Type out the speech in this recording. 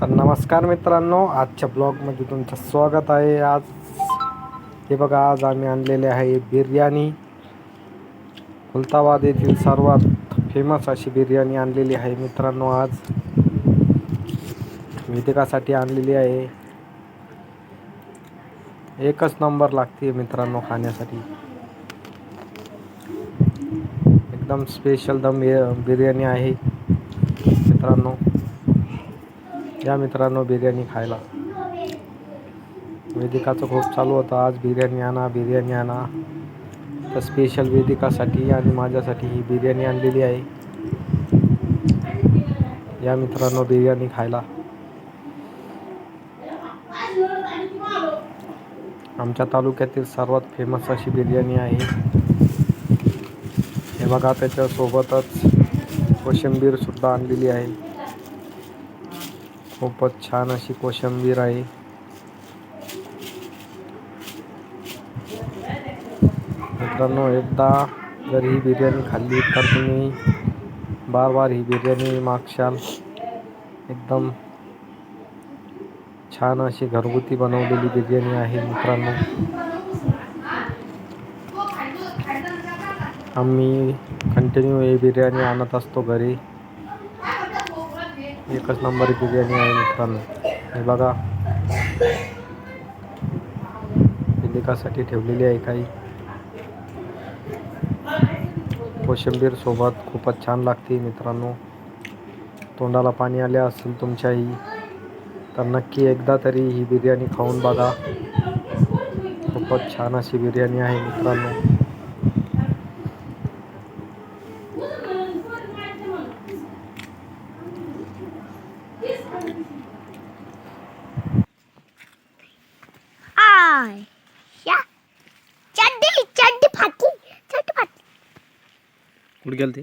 तर नमस्कार मित्रांनो आजच्या ब्लॉगमध्ये तुमचं स्वागत आहे. आज हे बघा आज आम्ही आणलेले आहे बिर्याणी. खुलताबाद येथील सर्वात फेमस अशी बिर्याणी आणलेली आहे मित्रांनो आज. विधिकासाठी आणलेली आहे. एकच नंबर लागते मित्रांनो खाण्यासाठी. एकदम स्पेशल दम बिर्याणी आहे मित्रांनो. या मित्रांनो बिर्याणी खायला. वेदिकाचं खूप चालू होतं. आज बिर्याणी आणा बिर्याणी आणा. तर स्पेशल वेदिकासाठी आणि माझ्यासाठी ही बिर्याणी आणलेली आहे. या मित्रांनो बिर्याणी खायला. आमच्या तालुक्यातील सर्वात फेमस अशी बिर्याणी आहे. हे बघा त्याच्यासोबतच कोशिंबीर सुद्धा आणलेली आहे. खूपच छान अशी कोशिंबीर आहे. मित्रांनो एकदा जर ही बिर्याणी खाल्ली तर तुम्ही बार बार ही बिर्याणी मागशाल. एकदम छान अशी घरगुती बनवलेली बिर्याणी आहे मित्रांनो. आम्ही कंटिन्यू ही बिर्याणी आणत असतो घरी. एकच नंबर बिर्याणी आहे मित्रांनो. हे बघा. पिलिकासाठी ठेवलेली आहे काही. कोशिंबीर सोबत खूपच छान लागते मित्रांनो. तोंडाला पाणी आले असेल तुमच्याही तर नक्की एकदा तरी ही बिर्याणी खाऊन बघा. खूपच छान अशी बिर्याणी आहे मित्रांनो. आय या. चड्डी चड्डी फाटली. चड्डी फाटली. कुठे गेलं ते